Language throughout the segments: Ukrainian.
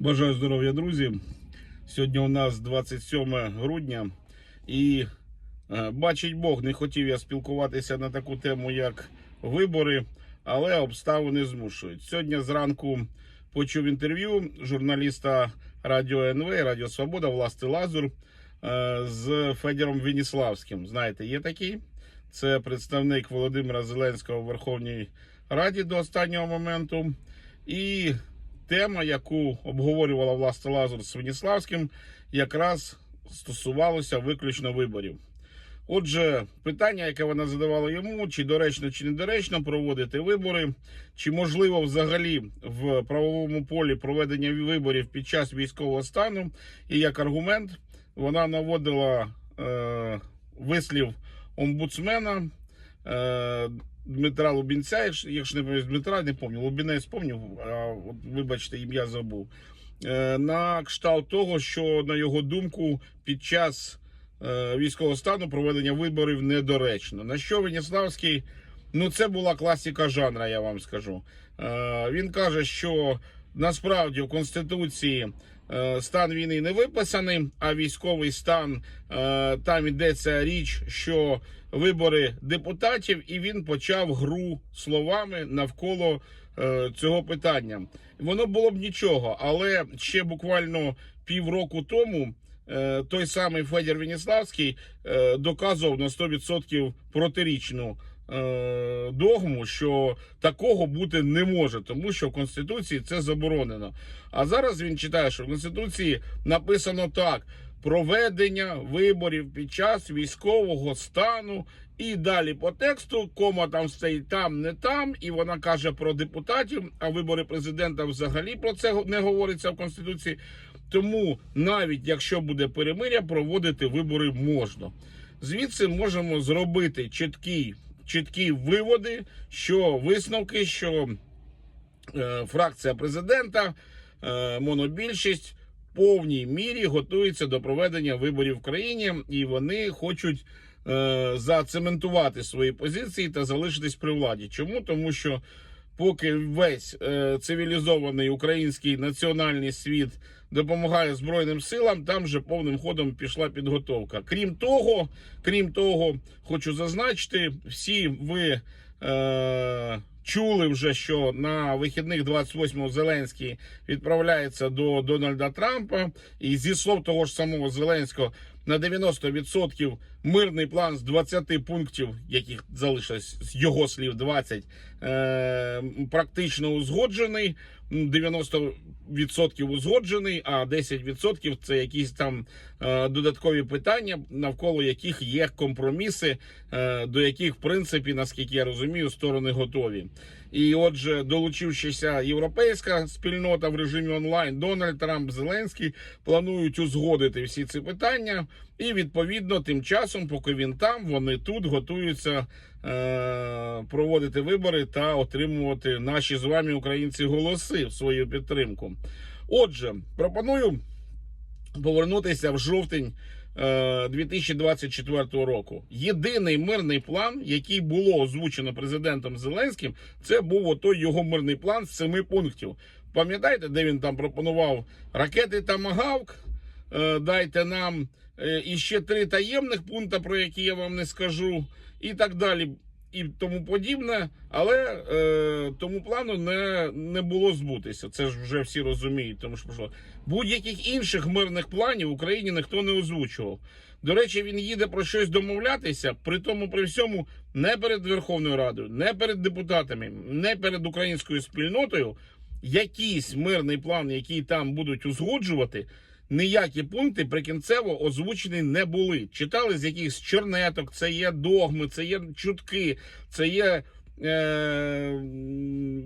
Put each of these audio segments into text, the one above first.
Бажаю здоров'я, друзі. Сьогодні у нас 27 грудня, і е, бачить Бог, не хотів я спілкуватися на таку тему, як вибори, але обставини змушують. Сьогодні зранку почув інтерв'ю журналіста Радіо НВ, Радіо Свобода, Власти Лазур е, з Федором Веніславським. Знаєте, є такий. Це представник Володимира Зеленського в Верховній Раді до останнього моменту. І тема, яку обговорювала власне Лазур з Веніславським, якраз стосувалося виключно виборів. Отже, питання, яке вона задавала йому, чи доречно, чи недоречно проводити вибори, чи можливо взагалі в правовому полі проведення виборів під час військового стану, і як аргумент вона наводила е, вислів омбудсмена е, Дмитра Лубінця, якщо, не пам'ятаю, Дмитра не пам'ятаю, Лубінець пам'ятаю, а от, вибачте, ім'я забув. Е, на кшталт того, що, на його думку, під час е, військового стану проведення виборів недоречно. На що Веніславський, ну це була класика жанра, я вам скажу. Е, він каже, що насправді в Конституції стан війни не виписаний, а військовий стан е, там йдеться річ, що вибори депутатів, і він почав гру словами навколо е, цього питання. Воно було б нічого, але ще буквально півроку тому. е, Той самий Федір Веніславський е, доказував на 100% протирічну е, догму, що такого бути не може, тому що в Конституції це заборонено. А зараз він читає, що в Конституції написано так: проведення виборів під час військового стану. І далі по тексту, кома там стоїть там, не там, і вона каже про депутатів, а вибори президента взагалі про це не говориться в Конституції. Тому навіть якщо буде перемиря, проводити вибори можна. Звідси можемо зробити чіткі, чіткі виводи, що висновки, що е, фракція президента, е, монобільшість в повній мірі готується до проведення виборів в країні, і вони хочуть е, зацементувати свої позиції та залишитись при владі. Чому? Тому що поки весь е, цивілізований український національний світ допомагає Збройним силам, там вже повним ходом пішла підготовка. Крім того, крім того, хочу зазначити, всі ви. Е, Чули вже, що на вихідних 28-го Зеленський відправляється до Дональда Трампа, і зі слов того ж самого Зеленського на 90% мирний план з 20 пунктів, яких залишилось з його слів 20, е, практично узгоджений. 90% узгоджений, а 10% це якісь там е, додаткові питання, навколо яких є компроміси, е, до яких, в принципі, наскільки я розумію, сторони готові. І отже, долучившися європейська спільнота в режимі онлайн, Дональд Трамп Зеленський планують узгодити всі ці питання. І відповідно, тим часом, поки він там, вони тут готуються е, проводити вибори та отримувати наші з вами українці голоси в свою підтримку. Отже, пропоную повернутися в жовтень. е, 2024 року єдиний мирний план, який було озвучено президентом Зеленським, це був отой його мирний план з семи пунктів. Пам'ятаєте, де він там пропонував ракети Тамагавк? Е, Дайте нам е, іще три таємних пункти, про які я вам не скажу, і так далі, і тому подібне. Але е, тому плану не, не було збутися. Це ж вже всі розуміють. Тому що будь-яких інших мирних планів в Україні ніхто не озвучував. До речі, він їде про щось домовлятися, при тому при всьому не перед Верховною Радою, не перед депутатами, не перед українською спільнотою. Якийсь мирний план, який там будуть узгоджувати, ніякі пункти прикінцево озвучені не були. Читали з якихось чернеток, це є догми, це є чутки, це є. Е,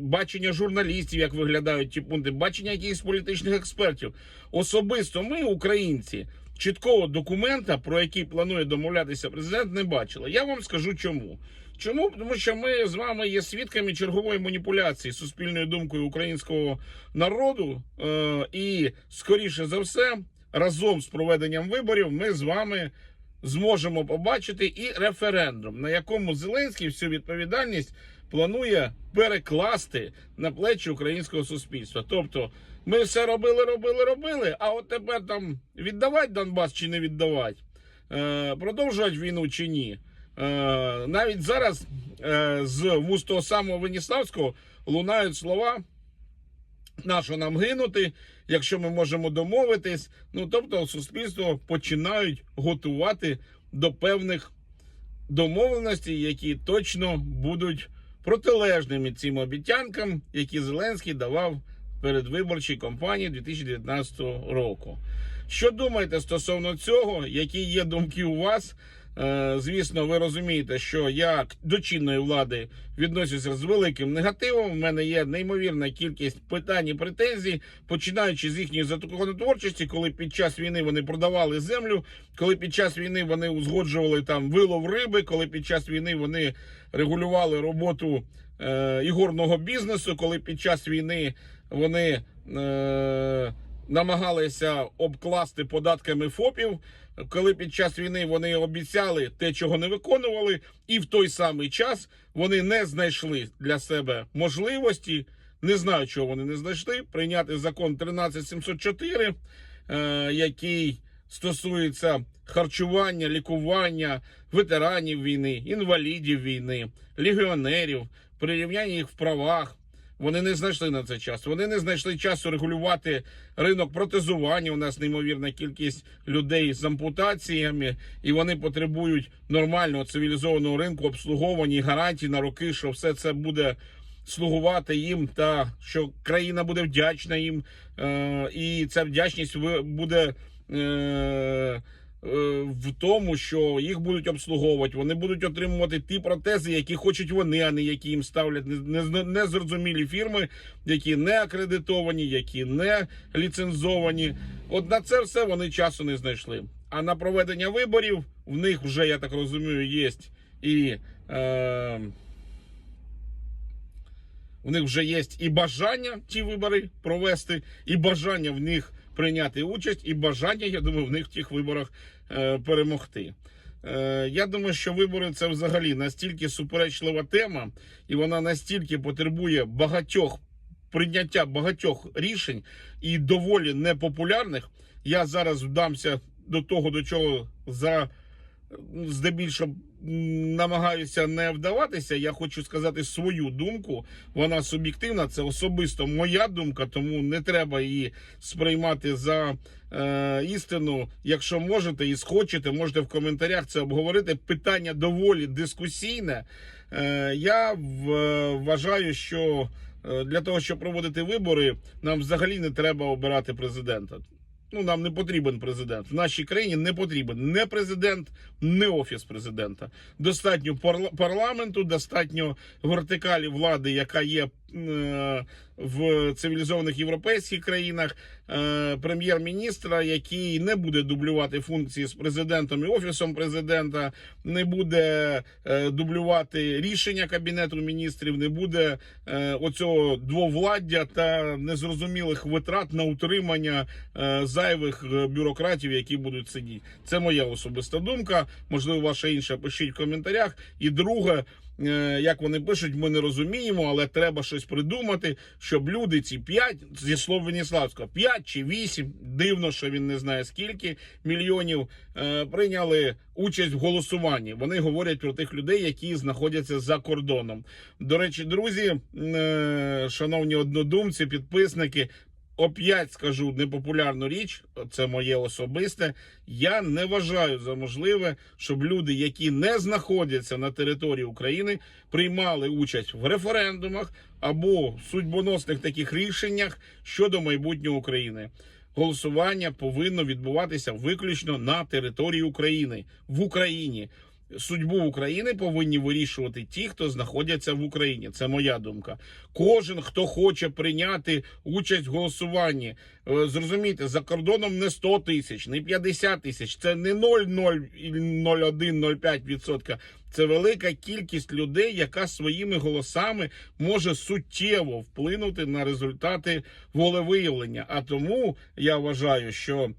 бачення журналістів, як виглядають ті пункти, бачення якихось політичних експертів. Особисто ми, українці, чіткого документа, про який планує домовлятися президент, не бачили. Я вам скажу чому. Чому? Тому що ми з вами є свідками чергової маніпуляції суспільною думкою українського народу, е, і скоріше за все, разом з проведенням виборів, ми з вами зможемо побачити і референдум, на якому Зеленський всю відповідальність планує перекласти на плечі українського суспільства. Тобто Ми все робили, робили, робили, а от тепер там віддавати Донбас чи не віддавати, е, продовжувати війну чи ні. Е, навіть зараз е, з вуст того самого Веніславського лунають слова на що нам гинути, якщо ми можемо домовитись. Ну тобто, суспільство починають готувати до певних домовленостей, які точно будуть протилежними цим обіцянкам, які Зеленський давав перед виборчій кампанії 2019 року. Що думаєте стосовно цього? Які є думки у вас? Е, Звісно, ви розумієте, що я до чинної влади відносюся з великим негативом. У мене є неймовірна кількість питань і претензій, починаючи з їхньої законотворчості, коли під час війни вони продавали землю, коли під час війни вони узгоджували там вилов риби, коли під час війни вони регулювали роботу е, ігорного бізнесу, коли під час війни вони. Е, намагалися обкласти податками ФОПів, коли під час війни вони обіцяли те, чого не виконували, і в той самий час вони не знайшли для себе можливості. Не знаю, чого вони не знайшли. Прийняти закон 13704, е, який стосується харчування, лікування ветеранів війни, інвалідів війни, легіонерів, прирівняння їх в правах. Вони не знайшли на це час. Вони не знайшли часу регулювати ринок протезування. У нас неймовірна кількість людей з ампутаціями, і вони потребують нормального цивілізованого ринку, обслуговування і гарантій на роки, що все це буде слугувати їм, та що країна буде вдячна їм, е, і ця вдячність буде. Е, в тому, що їх будуть обслуговувати, вони будуть отримувати ті протези, які хочуть вони, а не які їм ставлять незрозумілі фірми, які не акредитовані, які не ліцензовані. От на це все вони часу не знайшли. А на проведення виборів в них вже, я так розумію, є і. Е, у них вже є і бажання ті вибори провести, і бажання в них прийняти участь, і бажання, я думаю, в них в тих виборах е, перемогти. Е, я думаю, що вибори це взагалі настільки суперечлива тема, і вона настільки потребує багатьох прийняття багатьох рішень і доволі непопулярних. Я зараз вдамся до того, до чого за здебільшого намагаюся не вдаватися. Я хочу сказати свою думку. Вона суб'єктивна, це особисто моя думка, тому не треба її сприймати за е, істину. Якщо можете і схочете, можете в коментарях це обговорити. Питання доволі дискусійне. Е, я в- вважаю, що е, для того, щоб проводити вибори, нам взагалі не треба обирати президента. Ну, нам не потрібен президент. В нашій країні не потрібен не президент, не офіс президента. Достатньо парла- парламенту, достатньо вертикалі влади, яка є в цивілізованих європейських країнах, е, прем'єр-міністра, який не буде дублювати функції з президентом і офісом президента, не буде е, дублювати рішення кабінету міністрів, не буде е, оцього двовладдя та незрозумілих витрат на утримання е, зайвих е, бюрократів, які будуть сидіти. Це моя особиста думка. Можливо, ваша інша пишіть в коментарях. І друге. Е, Як вони пишуть, ми не розуміємо, але треба щось придумати, щоб люди ці 5, зі слов Веніславського, 5 чи 8, дивно, що він не знає скільки мільйонів, е, прийняли участь в голосуванні. Вони говорять про тих людей, які знаходяться за кордоном. До речі, друзі, е, шановні однодумці, підписники. Оп'ять скажу непопулярну річ, це моє особисте. Я не вважаю за можливе, щоб люди, які не знаходяться на території України, приймали участь в референдумах або судьбоносних таких рішеннях щодо майбутнього України. Голосування повинно відбуватися виключно на території України в Україні. Судьбу України повинні вирішувати ті, хто знаходяться в Україні. Це моя думка. Кожен, хто хоче прийняти участь в голосуванні, е, зрозумійте, за кордоном не 100 тисяч, не 50 тисяч, це не 0,01-0,5%. Це велика кількість людей, яка своїми голосами може суттєво вплинути на результати волевиявлення. А тому я вважаю, що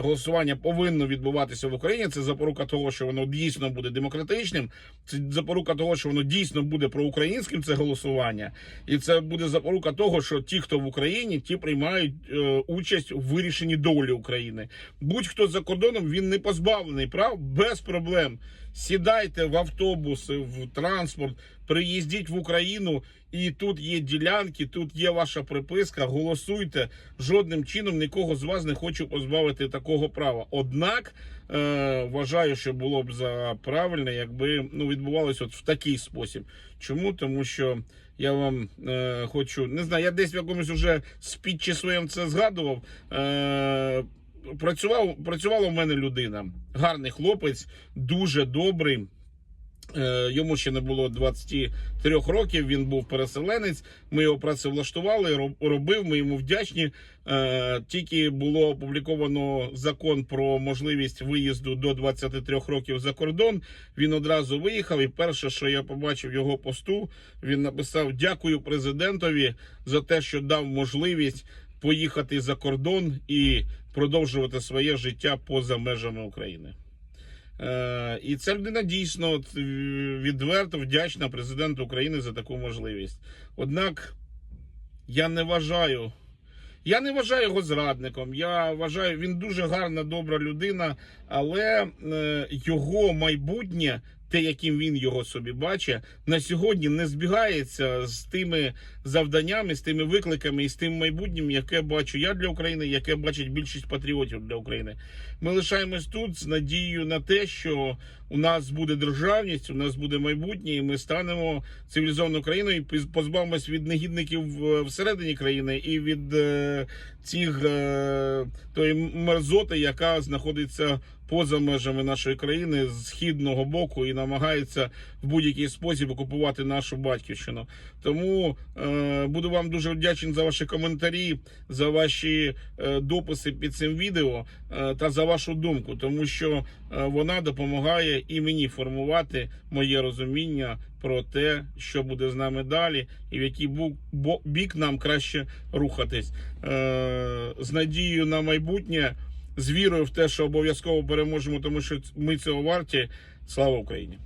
голосування повинно відбуватися в Україні. Це запорука того, що воно дійсно буде демократичним. Це запорука того, що воно дійсно буде проукраїнським. Це голосування, і це буде запорука того, що ті, хто в Україні, ті приймають е, участь у вирішенні долі України. Будь-хто за кордоном він не позбавлений прав без проблем. Сідайте в автобуси, в транспорт, приїздіть в Україну, і тут є ділянки, тут є ваша приписка. Голосуйте. Жодним чином нікого з вас не хочу позбавити такого права. Однак е, вважаю, що було б за правильне, якби ну відбувалося от в такий спосіб. Чому? Тому що я вам е, хочу не знаю, я десь в якомусь уже спічі своєму це згадував. Е, Працював, працювала в мене людина, гарний хлопець, дуже добрий. Е, Йому ще не було 23 років. Він був переселенець. Ми його працевлаштували, робив. Ми йому вдячні. Е, Тільки було опубліковано закон про можливість виїзду до 23 років за кордон. Він одразу виїхав. І перше, що я побачив його посту, він написав: Дякую президентові за те, що дав можливість поїхати за кордон і продовжувати своє життя поза межами України. Е, і ця людина дійсно е, відверто вдячна президенту України за таку можливість. Однак я не вважаю. Я не вважаю його зрадником. Я вважаю, він дуже гарна, добра людина, але е, його майбутнє, те, яким він його собі бачить, на сьогодні не збігається з тими завданнями, з тими викликами і з тим майбутнім, яке бачу я для України, яке бачить більшість патріотів для України. Ми лишаємось тут з надією на те, що у нас буде державність, у нас буде майбутнє, і ми станемо цивілізованою країною і позбавимось від негідників е, всередині країни і від е, цих е, тої мерзоти, яка знаходиться поза межами нашої країни з східного боку і намагається в будь-який спосіб окупувати нашу батьківщину. Тому е, буду вам дуже вдячний за ваші коментарі, за ваші е, дописи під цим відео е, та за вашу думку, тому що е, вона допомагає і мені формувати моє розуміння про те, що буде з нами далі, і в який бік нам краще рухатись. Е, з надією на майбутнє, з вірою в те, що обов'язково переможемо, тому що ми цього варті. Слава Україні!